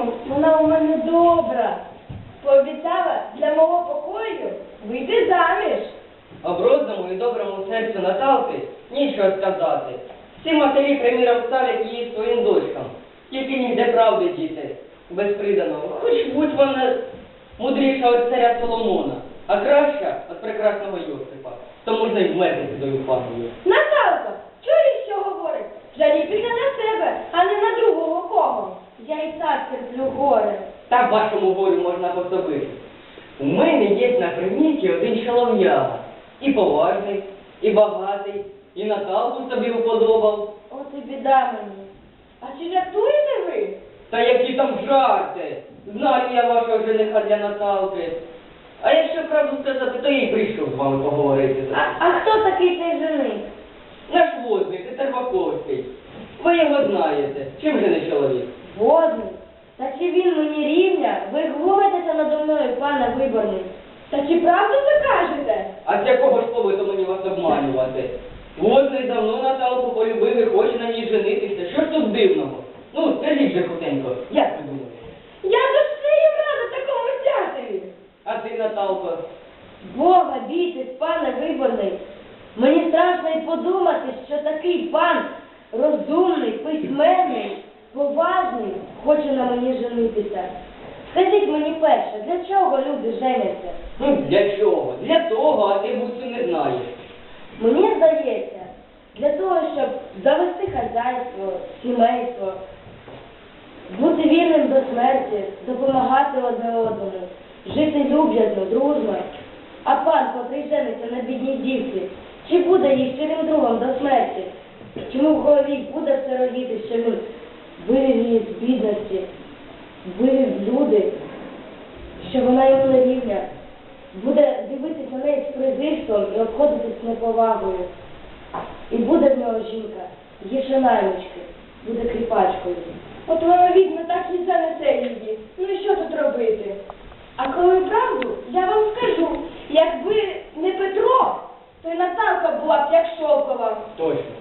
Богом, вона у мене добра. Пообіцяла для мого покою вийти заміж. Оброзному і доброму серцю Наталки нічого сказати. Всі матері приміром ставлять її своїм дочкам. Тільки ніде правди діти без приданого. Хоч будь вона мудріша від царя Соломона, а краща від прекрасного Йосипа. Тому й вмерти до паною. Так терплю горе. Та вашому волю можна пособити. У мене є на приміті один чолов'яга. І поважний, і багатий, і Наталку собі уподобав. От і біда мені. А чи жартуєте ви? Та які там жарти! Знаю я вашого жениха для Наталки. А якщо правду сказати, то я й прийшов з вами поговорити. А, а хто такий цей жених? Наш возник, Терваковський. Ви його знаєте. Чим же не чоловік? Возний. Та чи він мені рівня? Ви глумитеся надо мною, пане виборний. Та чи правду ви кажете? А з якого ж поводу мені вас обманювати? Возний давно Наталку полюбив і хоче на ній женитися. Що ж тут дивного? Ну, скажіть же хутенько, як ви думаєте? Я душею рада такому зятеві. А ти, Наталко, Бога бійтесь, пане виборний. Мені страшно й подумати, що такий пан розумний, письменний, поважний, хоче на мені женитися. Скажіть мені перше, люди женяться? ну для чого? Для того, а ти буцю не знаєш. Мені здається, для того, щоб завести хазяйство, сімейство, бути вірним до смерті, допомагати одне одному, жити люб'язно, дружно. А пан, котрий жениться на бідній дівці, чи буде їй щирим другом до смерті? Чому в голові буде все родіти, що він вивів з бідності, вивів люди, що вона йому не рівня, буде дивитися на неї з презирством і обходитись неповагою. І буде в нього жінка, гірше наймички, буде кріпачкою. От вона відьма так і занесе її. Ну і що тут робити? А коли правду, я вам скажу, якби не Петро, то й Наталка була б як шовкова. Точно.